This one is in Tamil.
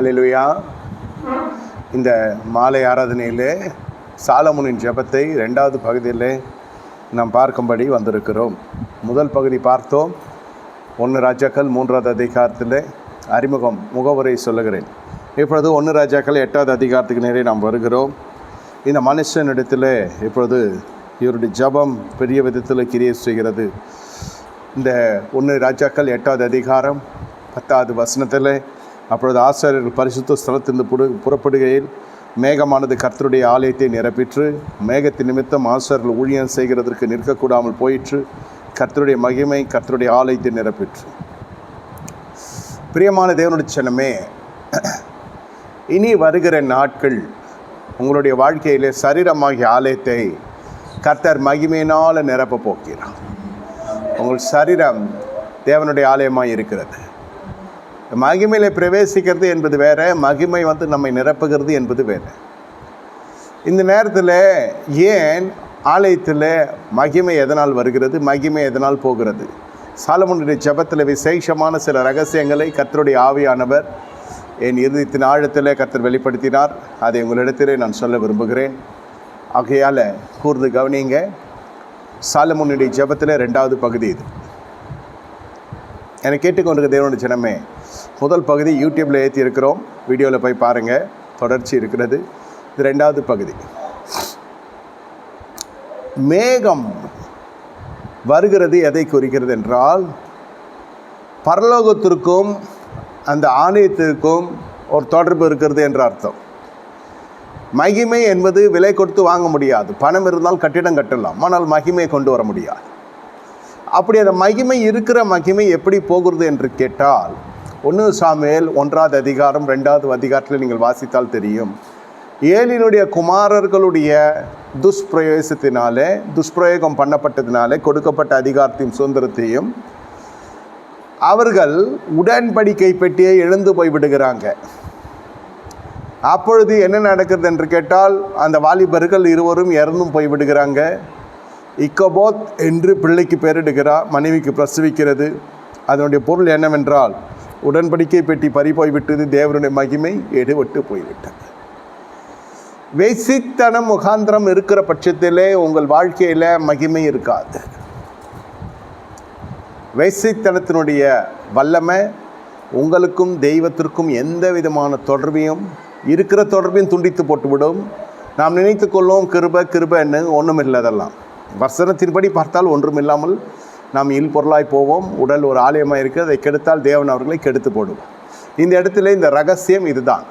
ஹalleluya. இந்த மாலை ஆராதனையிலே சாலமுனின் ஜெபத்தை ரெண்டாவது பகுதியிலே நாம் பார்க்கும்படி வந்திருக்கிறோம். முதல் பகுதி பார்த்தோம். ஒன்று ராஜாக்கள் மூன்றாவது அதிகாரத்தில் அறிமுகம் முகவரை சொல்லுகிறேன். இப்பொழுது ஒன்று ராஜாக்கள் எட்டாவது அதிகாரத்துக்கு நேரே நாம் வருகிறோம். இந்த மனுஷனிடத்தில் இப்பொழுது இவருடைய ஜெபம் பெரிய விதத்தில் கிரியை செய்கிறது. இந்த ஒன்று ராஜாக்கள் எட்டாவது அதிகாரம் பத்தாவது வசனத்தில் அப்பொழுது ஆசாரியர்கள் பரிசுத்த ஸ்தலத்திலிருந்து புடு புறப்படுகையில் மேகமானது கர்த்தருடைய ஆலயத்தை நிரப்பிற்று. மேகத்தின் நிமித்தம் ஆசாரியர்கள் ஊழியம் செய்கிறதற்கு நிற்கக்கூடாமல் போயிற்று. கர்த்தருடைய மகிமை கர்த்தருடைய ஆலயத்தை நிரப்பிற்று. பிரியமான தேவனுடைய சனமே இனி வருகிற நாட்கள் உங்களுடைய வாழ்க்கையிலே சரீரமாகிய ஆலயத்தை கர்த்தர் மகிமையினால் நிரப்ப போக்கிறார் உங்கள் சரீரம் தேவனுடைய ஆலயமாக இருக்கிறது. மகிமையில் பிரவேசிக்கிறது என்பது வேறு மகிமை வந்து நம்மை நிரப்புகிறது என்பது வேறு. இந்த நேரத்தில் ஏன் ஆலயத்தில் மகிமை எதனால் வருகிறது மகிமை எதனால் போகிறது? சாலமுனுடைய ஜெபத்தில் விசேஷமான சில ரகசியங்களை கத்தருடைய ஆவியானவர் என் இறுதித்தின் ஆழத்தில் கர்த்தர் வெளிப்படுத்தினார். அதை உங்களிடத்திலே நான் சொல்ல விரும்புகிறேன். ஆகையால் கூர்ந்து கவனிங்க. சாலமுனுடைய ஜெபத்தில் ரெண்டாவது பகுதி இது. என்னை கேட்டுக்கொண்டிருக்க தேவனுடைய ஜனமே முதல் பகுதி யூடியூப்பில் ஏற்றி இருக்கிறோம் வீடியோவில் போய் பாருங்கள் தொடர்ச்சி இருக்கிறது. இது ரெண்டாவது பகுதி. மேகம் வருகிறது எதை குறிக்கிறது என்றால் பரலோகத்திற்கும் அந்த ஆணையத்திற்கும் ஒரு தொடர்பு இருக்கிறது என்ற அர்த்தம். மகிமை என்பது விலை கொடுத்து வாங்க முடியாது. பணம் இருந்தால் கட்டிடம் கட்டலாம். ஆனால் மகிமை கொண்டு வர முடியாது. அப்படி அந்த மகிமை இருக்கிற மகிமை எப்படி போகிறது என்று கேட்டால் ஒன்று சாமியல் ஒன்றாவது அதிகாரம் ரெண்டாவது அதிகாரத்தில் நீங்கள் வாசித்தால் தெரியும். ஏலினுடைய குமாரர்களுடைய துஷ்பிரயோசத்தினாலே துஷ்பிரயோகம் பண்ணப்பட்டதினாலே கொடுக்கப்பட்ட அதிகாரத்தையும் சுதந்திரத்தையும் அவர்கள் உடன்படிக்கை பெட்டியை எழுந்து போய் விடுகிறாங்க. அப்பொழுது என்ன நடக்கிறது என்று கேட்டால் அந்த வாலிபர்கள் இருவரும் இறந்தும் போய் விடுகிறாங்க. இக்கபோத் என்று பிள்ளைக்கு பெயரிடுகிறார் மனைவிக்கு பிரசவிக்கிறது. அதனுடைய பொருள் என்னவென்றால் உடன்படிக்கை பெட்டி பறி தேவருடைய மகிமை எடுபட்டு போய்விட்டது. வேசித்தனம் முகாந்திரம் இருக்கிற பட்சத்திலே உங்கள் வாழ்க்கையில் மகிமை இருக்காது. வேசித்தனத்தினுடைய வல்லமை உங்களுக்கும் தெய்வத்திற்கும் எந்த விதமான தொடர்பையும் இருக்கிற தொடர்பையும் துண்டித்து போட்டுவிடும். நாம் நினைத்து கொள்ளும் கிருப கிருபன்னு ஒன்றும் இல்லாதெல்லாம் வசனத்தின்படி பார்த்தால் ஒன்றும் இல்லாமல் நாம் இல் பொருளாய் போவோம். உடல் ஒரு ஆலயமாக இருக்குது. அதை கெடுத்தால் தேவன் அவர்களை கெடுத்து போடுவோம் இந்த இடத்துல இந்த ரகசியம் இதுதான்.